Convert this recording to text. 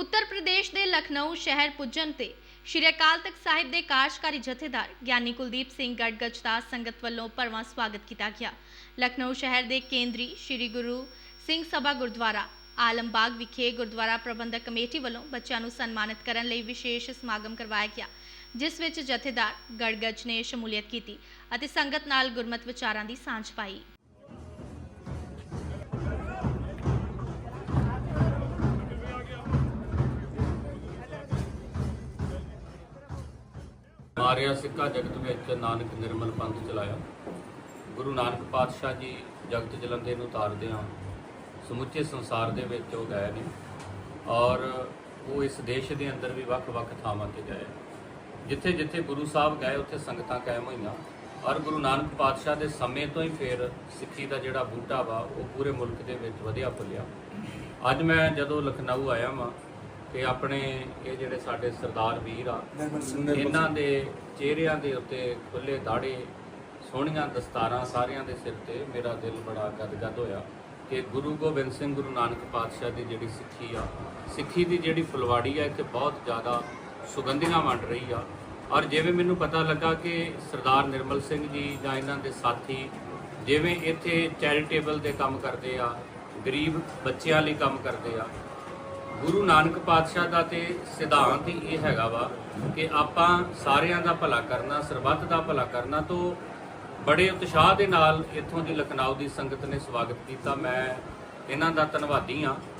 ਉੱਤਰ ਪ੍ਰਦੇਸ਼ ਦੇ ਲਖਨਊ ਸ਼ਹਿਰ ਪੁੱਜਣ ਤੇ ਸ਼੍ਰੀ ਅਕਾਲ ਤਖਤ ਸਾਹਿਬ ਦੇ ਕਾਰਜਕਾਰੀ ਜਥੇਦਾਰ ਗਿਆਨੀ ਕੁਲਦੀਪ ਸਿੰਘ ਗੜਗੱਜ ਦਾ ਸੰਗਤ ਵੱਲੋਂ ਭਰਵਾਂ ਸਵਾਗਤ ਕੀਤਾ ਗਿਆ। ਲਖਨਊ ਸ਼ਹਿਰ ਦੇ ਕੇਂਦਰੀ ਸ਼੍ਰੀ ਗੁਰੂ ਸਿੰਘ ਸਭਾ ਗੁਰਦੁਆਰਾ ਆਲਮਬਾਗ ਵਿਖੇ ਗੁਰਦੁਆਰਾ ਪ੍ਰਬੰਧਕ ਕਮੇਟੀ ਵੱਲੋਂ ਬੱਚਿਆਂ ਨੂੰ ਸਨਮਾਨਿਤ ਕਰਨ ਲਈ ਵਿਸ਼ੇਸ਼ ਸਮਾਗਮ ਕਰਵਾਇਆ ਗਿਆ, ਜਿਸ ਵਿੱਚ ਜਥੇਦਾਰ ਗੜਗੱਜ ਨੇ ਸ਼ਮੂਲੀਅਤ ਕੀਤੀ ਅਤੇ ਸੰਗਤ ਨਾਲ ਗੁਰਮਤਿ ਵਿਚਾਰਾਂ ਦੀ ਸਾਂਝ ਪਾਈ। ਮਾਰਿਆ ਸਿੱਕਾ ਜਗਤ ਵਿੱਚ ਨਾਨਕ ਨਿਰਮਲ ਪੰਥ ਚਲਾਇਆ। ਗੁਰੂ ਨਾਨਕ ਪਾਤਸ਼ਾਹ ਜੀ ਜਗਤ ਜਲੰਦੇ ਨੂੰ ਉਤਾਰਦੇ ਹਾਂ ਸਮੁੱਚੇ ਸੰਸਾਰ ਦੇ ਵਿੱਚ ਉਹ ਗਏ ਨੇ ਔਰ ਉਹ ਇਸ ਦੇਸ਼ ਦੇ ਅੰਦਰ ਵੀ ਵੱਖ-ਵੱਖ ਥਾਵਾਂ ਤੇ ਗਏ। ਜਿੱਥੇ ਜਿੱਥੇ ਗੁਰੂ ਸਾਹਿਬ ਗਏ, ਉੱਥੇ ਸੰਗਤਾਂ ਕਾਇਮ ਹੋਈਆਂ। ਔਰ ਗੁਰੂ ਨਾਨਕ ਪਾਤਸ਼ਾਹ ਦੇ ਸਮੇਂ ਤੋਂ ਹੀ ਫਿਰ ਸਿੱਖੀ ਦਾ ਜਿਹੜਾ ਬੂਟਾ ਵਾ, ਉਹ ਪੂਰੇ ਮੁਲਕ ਦੇ ਵਿੱਚ ਵਧਿਆ ਫੁੱਲਿਆ। ਅੱਜ ਮੈਂ ਜਦੋਂ ਲਖਨਊ ਆਇਆ ਵਾਂ ਤੇ ਆਪਣੇ ਇਹ ਜਿਹੜੇ ਸਾਡੇ ਸਰਦਾਰ ਵੀਰ ਆ ਇਹਨਾਂ ਦੇ ਚਿਹਰਿਆਂ ਦੇ ਉੱਤੇ ਖੁੱਲੇ ਦਾੜੇ ਸੋਹਣੀਆਂ ਦਸਤਾਰਾਂ ਸਾਰਿਆਂ ਦੇ ਸਿਰ ਤੇ ਮੇਰਾ ਦਿਲ ਬੜਾ ਗਦਗਦ ਹੋਇਆ ਕਿ ਗੁਰੂ ਗੋਬਿੰਦ ਸਿੰਘ ਗੁਰੂ ਨਾਨਕ ਪਾਤਸ਼ਾਹ ਦੀ ਜਿਹੜੀ ਸਿੱਖੀ ਆ ਸਿੱਖੀ ਦੀ ਜਿਹੜੀ ਫੁਲਵਾੜੀ ਆ ਇੱਥੇ ਬਹੁਤ ਜ਼ਿਆਦਾ ਸੁਗੰਧੀਆਂ ਵੰਡ ਰਹੀ ਆ। ਔਰ ਜਿਵੇਂ ਮੈਨੂੰ ਪਤਾ ਲੱਗਾ ਕਿ ਸਰਦਾਰ ਨਿਰਮਲ ਸਿੰਘ ਜੀ ਜਾਂ ਇਹਨਾਂ ਦੇ ਸਾਥੀ ਜਿਵੇਂ ਇੱਥੇ ਚੈਰੀਟੇਬਲ ਦੇ ਕੰਮ ਕਰਦੇ ਆ ਗਰੀਬ ਬੱਚਿਆਂ ਲਈ ਕੰਮ ਕਰਦੇ ਆ ਗੁਰੂ ਨਾਨਕ ਪਾਤਸ਼ਾਹ ਦਾ ਤੇ ਸਿਧਾਂਤ ਹੀ ਇਹ ਹੈਗਾ ਵਾ ਕਿ ਆਪਾਂ ਸਾਰਿਆਂ ਦਾ ਭਲਾ ਕਰਨਾ, ਸਰਬੱਤ ਦਾ ਭਲਾ ਕਰਨਾ ਤੋਂ ਬੜੇ ਉਤਸ਼ਾਹ ਦੇ ਨਾਲ ਇੱਥੋਂ ਦੀ ਲਖਨਊ ਦੀ ਸੰਗਤ ਨੇ ਸਵਾਗਤ ਕੀਤਾ। ਮੈਂ ਇਹਨਾਂ ਦਾ ਧੰਨਵਾਦੀ ਹਾਂ।